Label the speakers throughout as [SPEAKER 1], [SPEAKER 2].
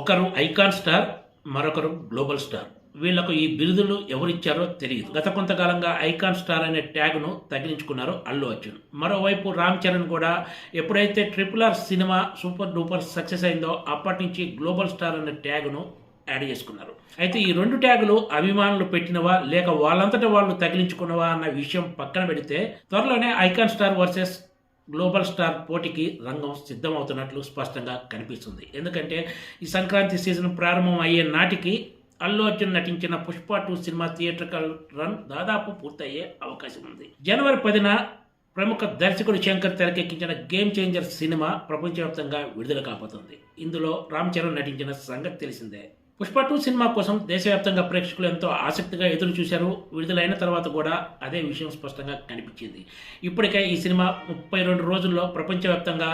[SPEAKER 1] ఒకరు icon star మరొకరు global star. వీళ్ళకు ఈ బిరుదులు ఎవరిచ్చారో తెలియదు. గత కొంతకాలంగా ఐకాన్ స్టార్ అనే ట్యాగ్ను తగిలించుకున్నారు అల్లు అర్జున్. మరోవైపు రామ్ చరణ్ కూడా ఎప్పుడైతే triple R cinema super duper success అయిందో అప్పటి నుంచి గ్లోబల్ స్టార్ అనే ట్యాగ్ను యాడ్ చేసుకున్నారు. అయితే ఈ రెండు ట్యాగులు అభిమానులు పెట్టినవా లేక వాళ్ళంతటా వాళ్ళు తగిలించుకున్నవా అన్న విషయం పక్కన పెడితే త్వరలోనే icon star versus global star పోటీకి రంగం సిద్ధమవుతున్నట్లు స్పష్టంగా కనిపిస్తుంది. ఎందుకంటే ఈ సంక్రాంతి సీజన్ ప్రారంభం అయ్యే నాటికి అల్లు అర్జున్ నటించిన Pushpa two cinema theatrical run దాదాపు పూర్తయ్యే అవకాశం ఉంది. జనవరి పదిన ప్రముఖ దర్శకుడు శంకర్ తెరకెక్కించిన గేమ్ చేంజర్ సినిమా ప్రపంచవ్యాప్తంగా విడుదల కాబోతుంది. ఇందులో రామ్ చరణ్ నటించిన సంగతి తెలిసిందే. పుష్ప టూ సినిమా కోసం దేశవ్యాప్తంగా ప్రేక్షకులు ఎంతో ఆసక్తిగా ఎదురు చూశారు. విడుదలైన తర్వాత కూడా అదే విషయం స్పష్టంగా కనిపించింది. ఇప్పటికే ఈ సినిమా ముప్పై రెండు రోజుల్లో ప్రపంచవ్యాప్తంగా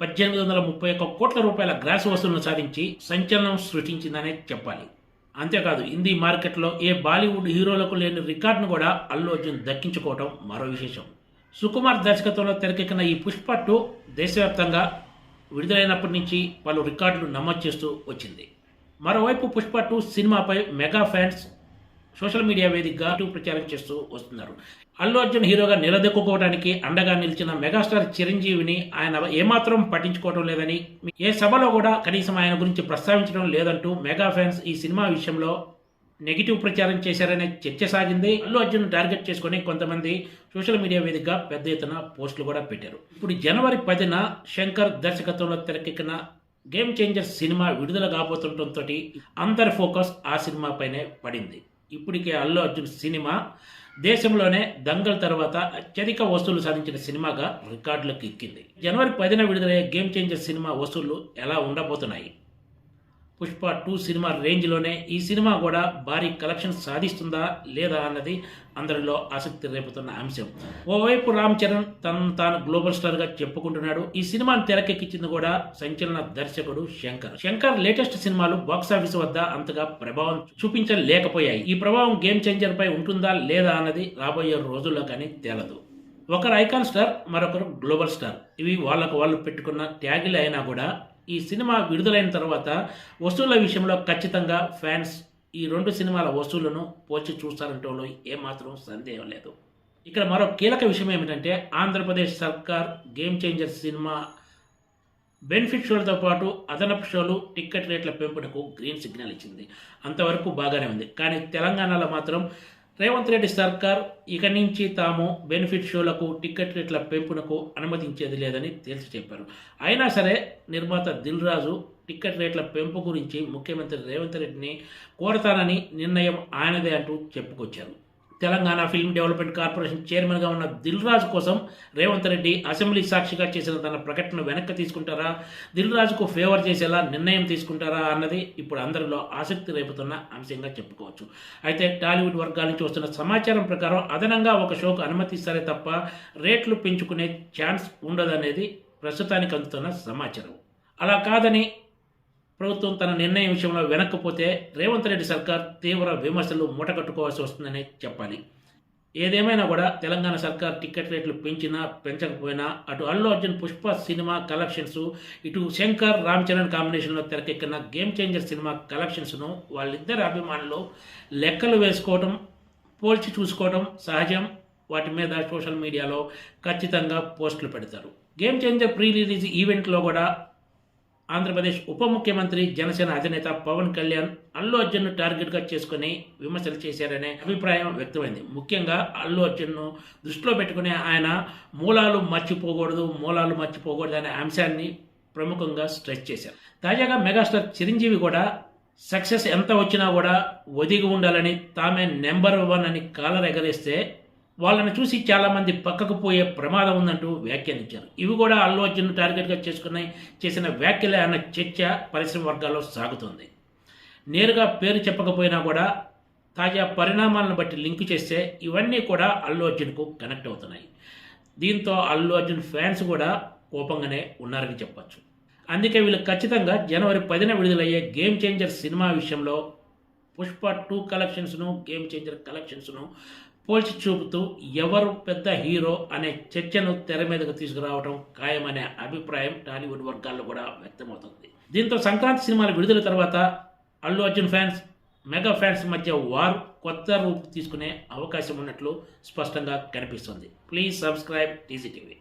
[SPEAKER 1] పద్దెనిమిది వందల ముప్పై ఒక్క కోట్ల రూపాయల గ్రాస్ వసూళ్ళను సాధించి సంచలనం సృష్టించిందనే చెప్పాలి. అంతేకాదు హిందీ మార్కెట్లో ఏ బాలీవుడ్ హీరోలకు లేని రికార్డును కూడా అల్లు అర్జున్ దక్కించుకోవడం మరో విశేషం. సుకుమార్ దర్శకత్వంలో తెరకెక్కిన ఈ పుష్ప టూ దేశవ్యాప్తంగా విడుదలైనప్పటి నుంచి పలు రికార్డులు నమోదు చేస్తూ వచ్చింది. మరోవైపు పుష్ప టూ సినిమాపై మెగా ఫ్యాన్స్ సోషల్ మీడియా వేదికగా టూ ప్రచారం చేస్తూ వస్తున్నారు. అల్లు అర్జున్ హీరోగా నిలదొక్కుకోవడానికి అండగా నిలిచిన మెగాస్టార్ చిరంజీవిని ఆయన ఏమాత్రం పట్టించుకోవడం లేదని ఏ సభలో కూడా కనీసం ఆయన గురించి ప్రస్తావించడం లేదంటూ మెగా ఫ్యాన్స్ ఈ సినిమా విషయంలో నెగిటివ్ ప్రచారం చేశారనే చర్చ సాగింది. అల్లు అర్జున్ టార్గెట్ చేసుకుని కొంతమంది సోషల్ మీడియా వేదికగా పెద్ద ఎత్తున పోస్టులు కూడా పెట్టారు. ఇప్పుడు జనవరి పదిన శంకర్ దర్శకత్వంలో తెరకెక్కిన గేమ్ చేంజర్ సినిమా విడుదల కాబోతుండటంతో అందరి ఫోకస్ ఆ సినిమాపైనే పడింది. ఇప్పటికే అల్లు అర్జున్ సినిమా దేశంలోనే దంగల్ తర్వాత అత్యధిక వసూలు సాధించిన సినిమాగా రికార్డులకు ఎక్కింది. జనవరి పదిన విడుదలయ్యే గేమ్ చేంజర్ సినిమా వసూళ్ళు ఎలా ఉండబోతున్నాయి? పుష్ప టూ సినిమా రేంజ్లోనే ఈ సినిమా కూడా భారీ కలెక్షన్ సాధిస్తుందా లేదా అన్నది అందరిలో ఆసక్తి రేపుతున్న అంశం. ఓవైపు రామ్ చరణ్ తనను తాను గ్లోబల్ స్టార్గా చెప్పుకుంటున్నాడు. ఈ సినిమాను తెరకెక్కించింది కూడా సంచలన దర్శకుడు శంకర్. శంకర్ లేటెస్ట్ సినిమాలు బాక్సాఫీస్ వద్ద అంతగా ప్రభావం చూపించలేకపోయాయి. ఈ ప్రభావం గేమ్ చేంజర్ పై ఉంటుందా లేదా అన్నది రాబోయే రోజుల్లో కానీ తేలదు. ఒకరు ఐకాన్ స్టార్ మరొకరు గ్లోబల్ స్టార్. ఇవి వాళ్ళకు వాళ్ళు పెట్టుకున్న ట్యాగులు అయినా కూడా ఈ సినిమా విడుదలైన తర్వాత వసూళ్ళ విషయంలో ఖచ్చితంగా ఫ్యాన్స్ ఈ రెండు సినిమాల వసూళ్ళను పోల్చి చూస్తారంటంలో ఏమాత్రం సందేహం లేదు. ఇక్కడ మరో కీలక విషయం ఏమిటంటే ఆంధ్రప్రదేశ్ సర్కార్ గేమ్ చేంజర్ సినిమా బెనిఫిట్ షోలతో పాటు అదనపు షోలు టికెట్ రేట్ల పెంపునకు గ్రీన్ సిగ్నల్ ఇచ్చింది. అంతవరకు బాగానే ఉంది. కానీ తెలంగాణలో మాత్రం రేవంత్ రెడ్డి సర్కార్ ఇక నుంచి తాము బెనిఫిట్ షోలకు టికెట్ రేట్ల పెంపునకు అనుమతించేది లేదని తేల్చి చెప్పారు. అయినా సరే నిర్మాత దిల్ రాజు టికెట్ రేట్ల పెంపు గురించి ముఖ్యమంత్రి రేవంత్ రెడ్డిని కోరతానని నిర్ణయం ఆయనదే అంటూ చెప్పుకొచ్చారు. తెలంగాణ ఫిల్మ్ డెవలప్మెంట్ కార్పొరేషన్ చైర్మన్గా ఉన్న దిల్ రాజు కోసం రేవంత్ రెడ్డి అసెంబ్లీ సాక్షిగా చేసిన తన ప్రకటన వెనక్కి తీసుకుంటారా? దిల్ రాజుకు ఫేవర్ చేసేలా నిర్ణయం తీసుకుంటారా అన్నది ఇప్పుడు అందరిలో ఆసక్తి రేపుతున్న అంశంగా చెప్పుకోవచ్చు. అయితే టాలీవుడ్ వర్గాల నుంచి వస్తున్న సమాచారం ప్రకారం అదనంగా ఒక షోకు అనుమతిస్తారే తప్ప రేట్లు పెంచుకునే ఛాన్స్ ఉండదనేది ప్రస్తుతానికి అందుతున్న సమాచారం. అలా కాదని ప్రభుత్వం తన నిర్ణయం విషయంలో వెనక్కపోతే రేవంత్ రెడ్డి సర్కార్ తీవ్ర విమర్శలు మూటగట్టుకోవాల్సి వస్తుందని చెప్పాలి. ఏదేమైనా కూడా తెలంగాణ సర్కార్ టికెట్ రేట్లు పెంచినా పెంచకపోయినా అటు అల్లు అర్జున్ పుష్ప సినిమా కలెక్షన్స్ ఇటు శంకర్ రామ్ చరణ్ కాంబినేషన్లో తెరకెక్కిన గేమ్ చేంజర్ సినిమా కలెక్షన్స్ను వాళ్ళిద్దరి అభిమానులు లెక్కలు వేసుకోవడం పోల్చి చూసుకోవడం సహజం. వాటి మీద సోషల్ మీడియాలో ఖచ్చితంగా పోస్టులు పెడతారు. గేమ్ చేంజర్ ప్రీ రిలీజ్ ఈవెంట్లో కూడా ఆంధ్రప్రదేశ్ ఉప ముఖ్యమంత్రి జనసేన అధినేత పవన్ కళ్యాణ్ అల్లు అర్జున్ను టార్గెట్గా చేసుకుని విమర్శలు చేశారనే అభిప్రాయం వ్యక్తమైంది. ముఖ్యంగా అల్లు అర్జున్ను దృష్టిలో పెట్టుకుని ఆయన మూలాలు మర్చిపోకూడదు మూలాలు మర్చిపోకూడదు అనే అంశాన్ని ప్రముఖంగా స్ట్రెచ్ చేశారు. తాజాగా మెగాస్టార్ చిరంజీవి కూడా సక్సెస్ ఎంత వచ్చినా కూడా ఒదిగి ఉండాలని తామే నెంబర్ వన్ అని కాలర్ ఎగరేస్తే వాళ్ళని చూసి చాలామంది పక్కకు పోయే ప్రమాదం ఉందంటూ వ్యాఖ్యానించారు ఇవి కూడా అల్లు అర్జున్ టార్గెట్గా చేసుకున్నాయి చేసిన వ్యాఖ్యలే అన్న చర్చ పరిశ్రమ వర్గాల్లో సాగుతుంది. నేరుగా పేరు చెప్పకపోయినా కూడా తాజా పరిణామాలను బట్టి లింక్ చేస్తే ఇవన్నీ కూడా అల్లు అర్జున్కు కనెక్ట్ అవుతున్నాయి. దీంతో అల్లు అర్జున్ ఫ్యాన్స్ కూడా కోపంగానే ఉన్నారని చెప్పచ్చు. అందుకే వీళ్ళు ఖచ్చితంగా జనవరి పదిన విడుదలయ్యే గేమ్ చేంజర్ సినిమా విషయంలో పుష్ప టూ కలెక్షన్స్ను గేమ్ చేంజర్ కలెక్షన్స్ను పోల్చి చూపుతూ ఎవరు పెద్ద హీరో అనే చర్చను తెర మీదకు తీసుకురావడం ఖాయమనే అభిప్రాయం టాలీవుడ్ వర్గాల్లో కూడా వ్యక్తమవుతుంది. దీంతో సంక్రాంతి సినిమాల విడుదల తర్వాత Allu Arjun fans mega fans మధ్య వార్ కొత్త రూపు తీసుకునే అవకాశం ఉన్నట్లు స్పష్టంగా కనిపిస్తుంది. Please subscribe TG TV.